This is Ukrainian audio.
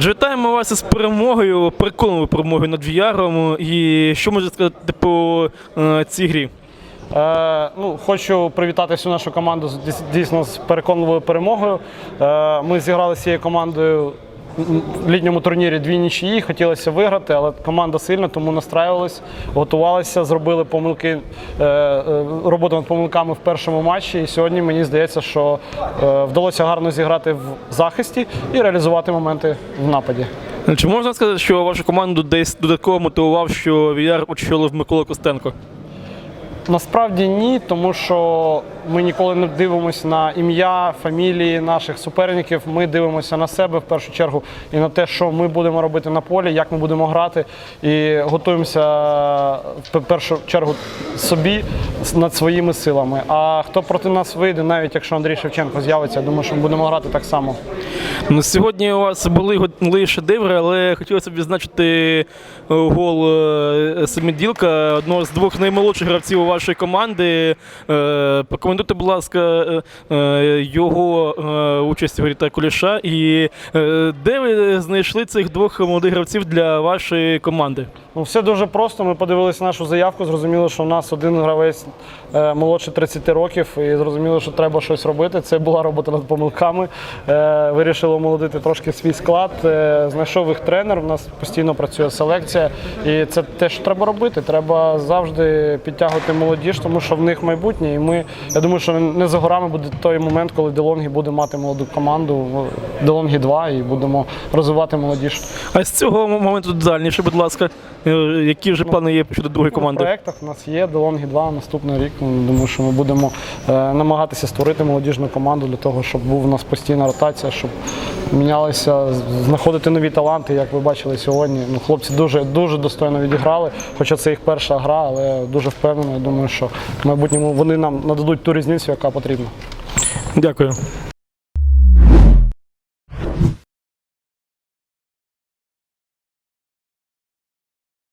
Отже, вітаємо вас із перемогою, переконливою перемогою над VR. І що можете сказати по е, цій грі? Е, ну, хочу привітати всю нашу команду дійсно з переконливою перемогою. Е, ми зіграли з цією командою літньому турнірі дві нічиї. Хотілося виграти, але команда сильна, тому настраювалися, готувалися, зробили помилки, е, е, роботу над помилками в першому матчі. І сьогодні мені здається, що е, вдалося гарно зіграти в захисті і реалізувати моменти в нападі. Чи можна сказати, що вашу команду десь додатково мотивував, що VR очолив Микола Костенко? Насправді ні, тому що ми ніколи не дивимося на ім'я, фамілії наших суперників. Ми дивимося на себе в першу чергу і на те, що ми будемо робити на полі, як ми будемо грати, і готуємося в першу чергу собі над своїми силами. А хто проти нас вийде, навіть якщо Андрій Шевченко з'явиться, я думаю, що ми будемо грати так само. Ну, сьогодні у вас були готові шедеври, але хотілося б відзначити е, гол е, Семиділка, одного з двох наймолодших гравців вашої команди. Прокоментуйте, будь ласка, е, е, його е, участь у грі та куліша. І де ви знайшли цих двох молодих гравців для вашої команди? Ну, все дуже просто. Ми подивилися нашу заявку, зрозуміли, що у нас один гравець молодше 30 років, і зрозуміли, що треба щось робити. Це була робота над помилками. Вирішили омолодити трошки свій склад. Знайшов їх тренер. У нас постійно працює селекція. І це те, що треба робити. Треба завжди підтягувати молодіж, тому що в них майбутнє. І ми, я думаю, що не за горами буде той момент, коли Делонгі буде мати молоду команду Делонгі 2 і будемо розвивати молодіж. А з цього моменту дальніше, будь ласка, е, які вже плани є щодо другої В команди? проєктах у нас є Делонгі 2 наступний рік. Ну, Думаю, що ми будемо е, намагатися створити молодіжну команду для того, щоб був у нас постійна ротація, щоб мінялися, знаходити нові таланти. Як ви бачили сьогодні. Ну, хлопці дуже дуже достойно відіграли. Хоча це їх перша гра, але дуже впевнено. Я думаю, що в майбутньому вони нам нададуть ту різницю, яка потрібна. Дякую.